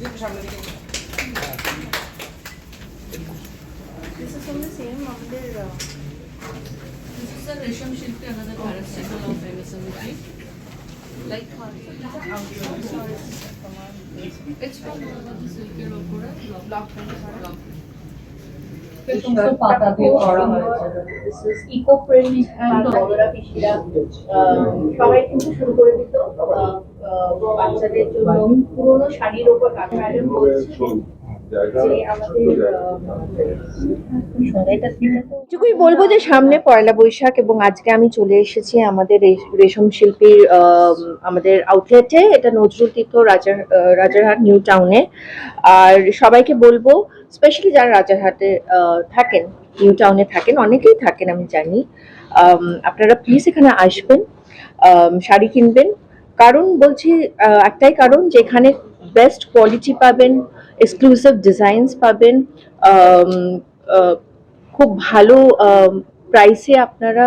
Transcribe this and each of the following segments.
This is from the same mountain. Uh, this is a Resham Shilpi, another Bharat symbol of MSM, right? Like It's from uh, the Silky Road block. block. Print and বড়রা সবাই কিন্তু শুরু করে দিত। বাচ্চাদের জন্য পুরোনো শাড়ির ওপর ম্যাডাম বলছি এটুকুই বলব যে সামনে পয়লা বৈশাখ এবং আজকে আমি চলে এসেছি আমাদের রেশম শিল্পীর আমাদের আউটলেটে এটা নজরুল তীর্থ রাজার রাজারহাট নিউ টাউনে আর সবাইকে বলব স্পেশালি যারা রাজারহাটে থাকেন নিউ টাউনে থাকেন অনেকেই থাকেন আমি জানি। আপনারা প্লিজ এখানে আসবেন শাড়ি কিনবেন। কারণ বলছি একটাই কারণ যে এখানে বেস্ট কোয়ালিটি পাবেন এক্সক্লুসিভ ডিজাইনস পাবেন। খুব ভালো প্রাইসে আপনারা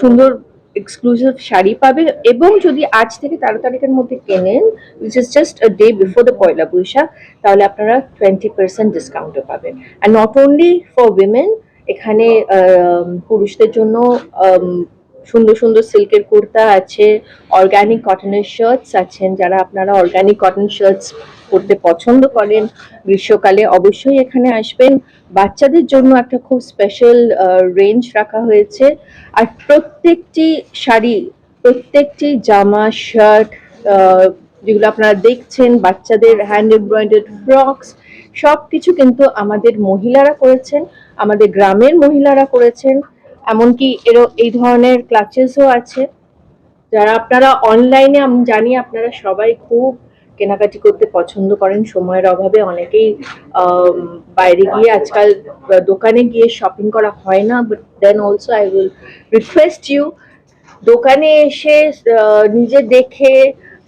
সুন্দর এক্সক্লুসিভ শাড়ি পাবেন এবং যদি আজ থেকে তেরো তারিখের মধ্যে কেনেন which is just a day before the Poila Boishakh, তাহলে আপনারা টোয়েন্টি পার্সেন্ট ডিসকাউন্টও পাবেন। আর নট অনলি ফর উইমেন এখানে পুরুষদের জন্য সুন্দর সুন্দর সিল্কের কুর্তা আছে অর্গানিক কটনের শার্টস আছেন, যারা আপনারা অর্গানিক কটন শার্টস পরতে পছন্দ করেন, গ্রীষ্মকালে অবশ্যই এখানে আসবেন। বাচ্চাদের জন্য একটা খুব স্পেশাল রেঞ্জ রাখা হয়েছে। আর প্রত্যেকটি শাড়ি, প্রত্যেকটি জামা শার্ট যেগুলো আপনারা দেখছেন, বাচ্চাদের হ্যান্ড এমব্রয়েডার্ড ফ্রকস সব কিছু কিন্তু আমাদের মহিলারা করেছেন, আমাদের গ্রামের মহিলারা করেছেন। এমনকি এরও এই ধরনের ক্লাচেসও আছে। যারা আপনারা অনলাইনে আমি জানি আপনারা সবাই খুব কেনাকাটি করতে পছন্দ করেন। সময়ের অভাবে অনেকেই বাইরে গিয়ে আজকাল দোকানে গিয়ে শপিং করা হয় না but then also I will request you দোকানে এসে নিজে দেখে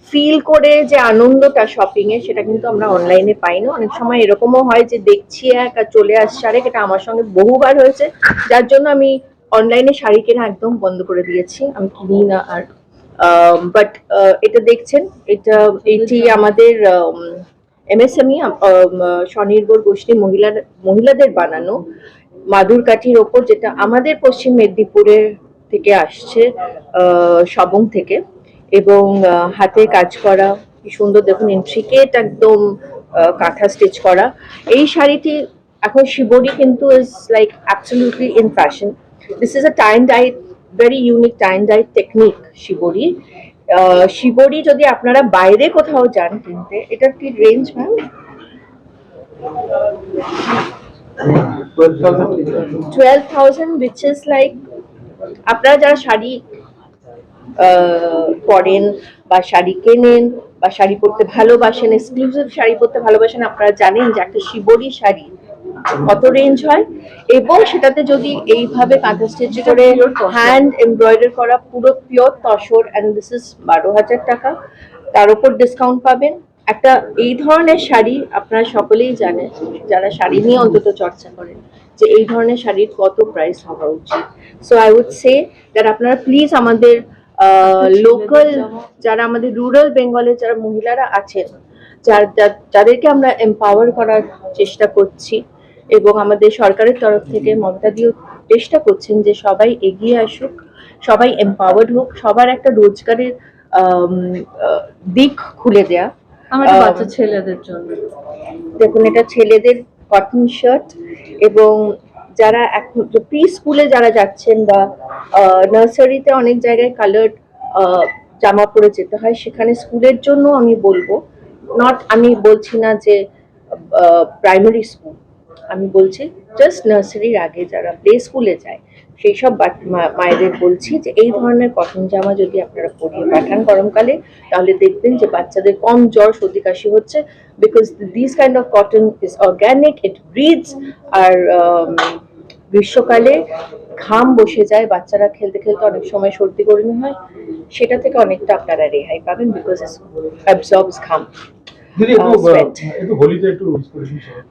ফিল করে যে আনন্দটা শপিং এ সেটা কিন্তু আমরা অনলাইনে পাই না। অনেক সময় এরকমও হয় যে দেখছি এক আর চলে আসছে আরেক, এটা আমার সঙ্গে বহুবার হয়েছে। যার জন্য আমি অনলাইনে শাড়ি কেনা একদম বন্ধ করে দিয়েছি। আমি কিনি না আর বাট এটা দেখছেন এটা এটি আমাদের এমএসএমই স্বনির্ভর গোষ্ঠী মহিলার মহিলাদের বানানো মাদুর কাঠির ওপর যেটা আমাদের পশ্চিম মেদিনীপুরের থেকে আসছে সবং থেকে এবং হাতে কাজ করা কি সুন্দর দেখুন ইন্ট্রিকেট একদম কাঁথা স্টিচ করা। এই শাড়িটি এখন শিবরি কিন্তু is like absolutely in fashion this is a tie dyed very unique tie dyed technique shibori ah, shibori যদি আপনারা বাইরে কোথাও যান কিনতে এটার কি range ma'am twelve thousand which is like আপনারা যারা শাড়ি আহ, পরেন বা শাড়ি কেনেন বা শাড়ি পরতে ভালোবাসেন এক্সক্লুসিভ শাড়ি পরতে ভালোবাসেন আপনারা জানেন যে একটা শিবরি শাড়ি কত রেঞ্জ হয়? এবং সেটাতে যদি এইভাবে কাঁথা স্টিচ করে হ্যান্ড এমব্রয়ডারি করা পুরো pure tussar and this is বারো হাজার টাকা। তার উপর ডিসকাউন্ট পাবেন। একটা এই ধরনের শাড়ি আপনারা সকলেই জানেন যারা শাড়ি নিয়ে অন্তত চর্চা করেন যে এই ধরনের শাড়ির কত প্রাইস হওয়া উচিত। So I would say that আপনারা প্লিজ আমাদের লোকাল যারা আমাদের রুরাল বেঙ্গলের যারা মহিলারা আছেন যার- যার- যাদেরকে আমরা এম্পাওয়ার করার চেষ্টা করছি এবং আমাদের সরকারের তরফ থেকে মমতা দিও চেষ্টা করছেন যে সবাই এগিয়ে আসুক সবাই এম্পাওয়ার্ড হোক সবার একটা রোজগারের দিক খুলে দেয়া। আমাদের বাচ্চা ছেলেদের জন্য। দেখুন এটা ছেলেদের কটন শার্ট এবং যারা এখন প্রি স্কুলে যারা যাচ্ছেন বা নার্সারিতে অনেক জায়গায় কালার্ড জামা পরে যেতে হয় সেখানে স্কুলের জন্য আমি বলব নট আমি বলছি না যে প্রাইমারি স্কুল আমি বলছি জাস্ট নার্সারির আগে যারা প্লে স্কুলে যায়, সেই সব মায়েদের বলছি যে, এই ধরনের কটন জামা যদি আপনারা পরিয়ে পাঠান গরমকালে, তাহলে দেখবেন যে বাচ্চাদের কম জ্বর, সর্দি, কাশি হচ্ছে because this kind of cotton is organic it breathes আর গ্রীষ্মকালে ঘাম বসে যায়, বাচ্চারা খেলতে খেলতে অনেক সময় সর্দি, গরমি হয়, সেটা থেকে অনেকটা আপনারা রেহাই পাবেন বিকজ অ্যাবজর্বস ঘাম।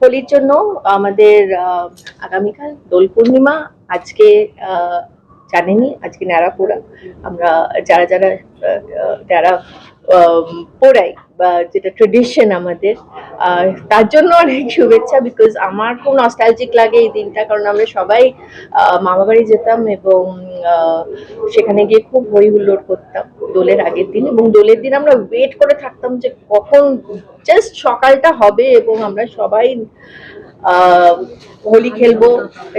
হোলির জন্য আমাদের আগামীকাল দোল পূর্ণিমা আজকে আহ, জানেনই আজকে ন্যাড়া পোড়া। আমরা যারা যারা যারা পোড়াই বা যেটা ট্রেডিশন আমাদের আহ, তার জন্য অনেক শুভেচ্ছা বিকজ আমার খুব নস্টালজিক লাগে এই দিনটা কারণ আমরা সবাই আহ, মামা বাড়ি যেতাম এবং সেখানে গিয়ে খুব হই হুল্লোড় করতাম দোলের আগের দিন এবং দোলের দিন আমরা ওয়েট করে থাকতাম যে কখন জাস্ট সকালটা হবে এবং আমরা সবাই হোলি খেলব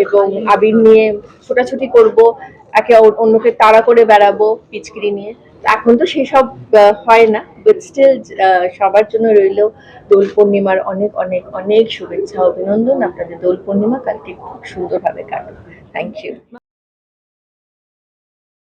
এবং আবির নিয়ে ছোটাছুটি করব, একে অন্যকে তাড়া করে বেড়াবো পিচকিরি নিয়ে। এখন তো সেসব হয় না বাট স্টিল সবার জন্য রইল দোল পূর্ণিমার অনেক অনেক অনেক শুভেচ্ছা, অভিনন্দন। আপনাদের দোল পূর্ণিমা কালকে খুব সুন্দরভাবে কাটুক। Thank you